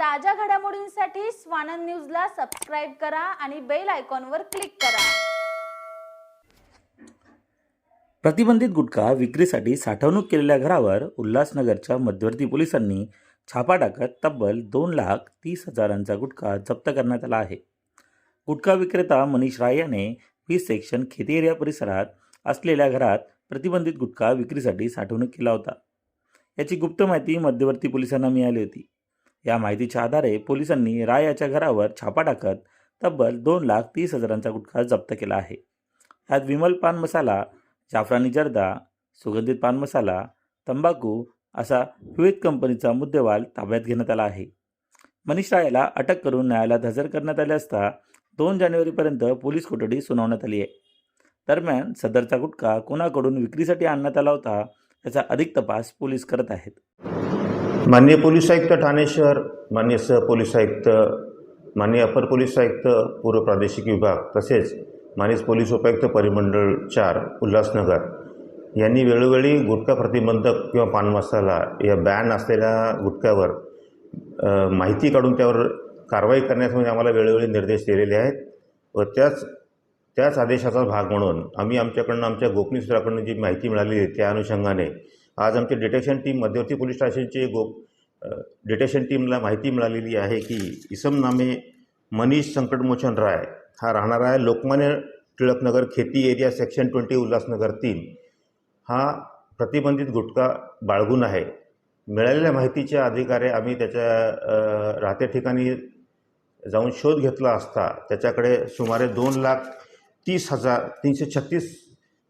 ताज्या घडामोडींसाठी स्वानंद न्यूजला सबस्क्राईब करा आणि बेल आयकॉनवर क्लिक करा. प्रतिबंधित गुटखा विक्रीसाठी साठवणूक केलेल्या घरावर उल्हासनगरच्या मध्यवर्ती पोलिसांनी छापा टाकत तब्बल दोन लाख तीस हजारांचा गुटखा जप्त करण्यात आला आहे. गुटखा विक्रेता मनीष राय याने वीस सेक्शन खेती एरिया परिसरात असलेल्या घरात प्रतिबंधित गुटखा विक्रीसाठी साठवणूक केला होता. याची गुप्त माहिती मध्यवर्ती पोलिसांना मिळाली होती. या माहितीच्या आधारे पोलिसांनी राय याच्या घरावर छापा टाकत तब्बल दोन लाख तीस हजारांचा गुटखा जप्त केला आहे. यात विमल पान मसाला जाफरानी जर्दा सुगंधित पान मसाला तंबाखू असा विविध कंपनीचा मुद्देवाल ताब्यात घेण्यात आला आहे. मनीष रायला अटक करून न्यायालयात हजर करण्यात आले असता दोन जानेवारीपर्यंत पोलीस कोठडी सुनावण्यात आली आहे. दरम्यान सदरचा गुटखा कोणाकडून विक्रीसाठी आणण्यात आला होता याचा अधिक तपास पोलीस करत आहेत. माननीय पोलीस आयुक्त ठाणे शहर माननीय सहपोलीस आयुक्त माननीय अपर पोलीस आयुक्त पूर्व प्रादेशिक विभाग तसेच माननीय पोलीस उपायुक्त परिमंडळ चार उल्हासनगर यांनी वेळोवेळी गुटखा प्रतिबंधक किंवा पान मसाला या बॅन असलेल्या गुटख्यावर माहिती काढून त्यावर कारवाई करण्यासाठी म्हणजे आम्हाला वेळोवेळी निर्देश दिलेले आहेत व त्याच त्याच आदेशाचा भाग म्हणून आम्ही आमच्याकडनं आमच्या गोपनीय सूत्राकडनं जी माहिती मिळाली आहे त्या अनुषंगाने आज आमची डिटेक्शन टीम मध्यवर्ती पोलीस स्टेशनची गो अ, डिटेक्शन टीमला माहिती मिळालेली आहे की इसम नामे मनीष संकटमोचन राय हा राहणारा आहे. लोकमान्य टिळकनगर खेती एरिया सेक्शन ट्वेंटी उल्हासनगर तीन. हा प्रतिबंधित गुटखा बाळगून आहे. मिळालेल्या माहितीच्या अधिकारे आम्ही त्याच्या राहत्या ठिकाणी जाऊन शोध घेतला असता त्याच्याकडे सुमारे दोन लाख तीस हजार तीनशे छत्तीस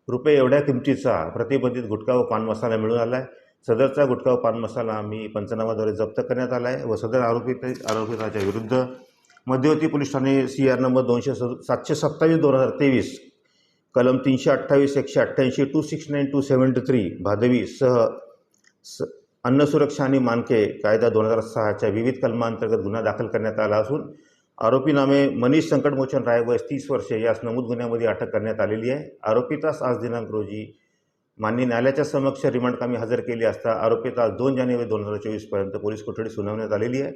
रुपये एवढ्या किमतीचा प्रतिबंधित गुटखा व पान मसाला मिळून आला आहे सदरचा गुटखा व पान मसाला आम्ही पंचनामाद्वारे जप्त करण्यात आला आहे व सदर आरोपी आरोपिताच्या विरुद्ध मध्यवर्ती पोलीस ठाणे सी आर नंबर दोनशे स सातशे सत्तावीस दोन हजार तेवीस कलम तीनशे अठ्ठावीस एकशे अठ्ठ्याऐंशी two six nine two seventy three भादवी सह स अन्न सुरक्षा आणि मानके कायदा दोन हजार सहाच्या विविध कलमांतर्गत गुन्हा दाखल करण्यात आला असून आरोपी नामे मनीष संकटमोचन राय वयस तीस वर्षे यास नमूद गुन्ह्यामध्ये अटक करण्यात आलेली आहे. आरोपितास आज दिनांक रोजी मान्य न्यायालयाच्या समक्ष रिमांड कामी हजर केली असता आरोपितास दोन जानेवारी दोन हजार चोवीसपर्यंत पोलीस कोठडी सुनावण्यात आलेली आहे.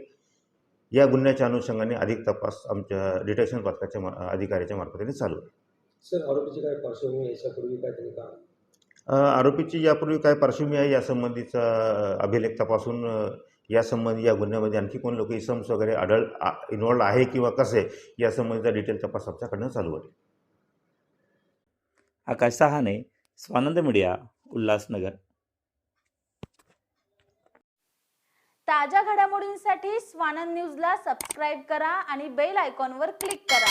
या गुन्ह्याच्या अनुषंगाने अधिक तपास आमच्या डिटेक्शन पथकाच्या मा अधिकाऱ्याच्या मार्फतीने चालू आहे. सर आरोपीची काय पार्श्वभूमी आहे? याच्यापूर्वी काय त्यांनी आरोपीची यापूर्वी काय पार्श्वभूमी आहे यासंबंधीचा अभिलेख तपासून यासंबंधी या गुन्ह्यामध्ये आणखी कोण लोक इसम्स वगैरे आढळ इन्वॉल्ड आहे किंवा कसे यासंबंधीचा डिटेल तपास आमच्याकडनं चालू आहे आकाश सहाने स्वानंद मीडिया उल्हासनगर. ताज्या घडामोडींसाठी स्वानंद न्यूजला सबस्क्राईब करा आणि बेल आयकॉनवर क्लिक करा.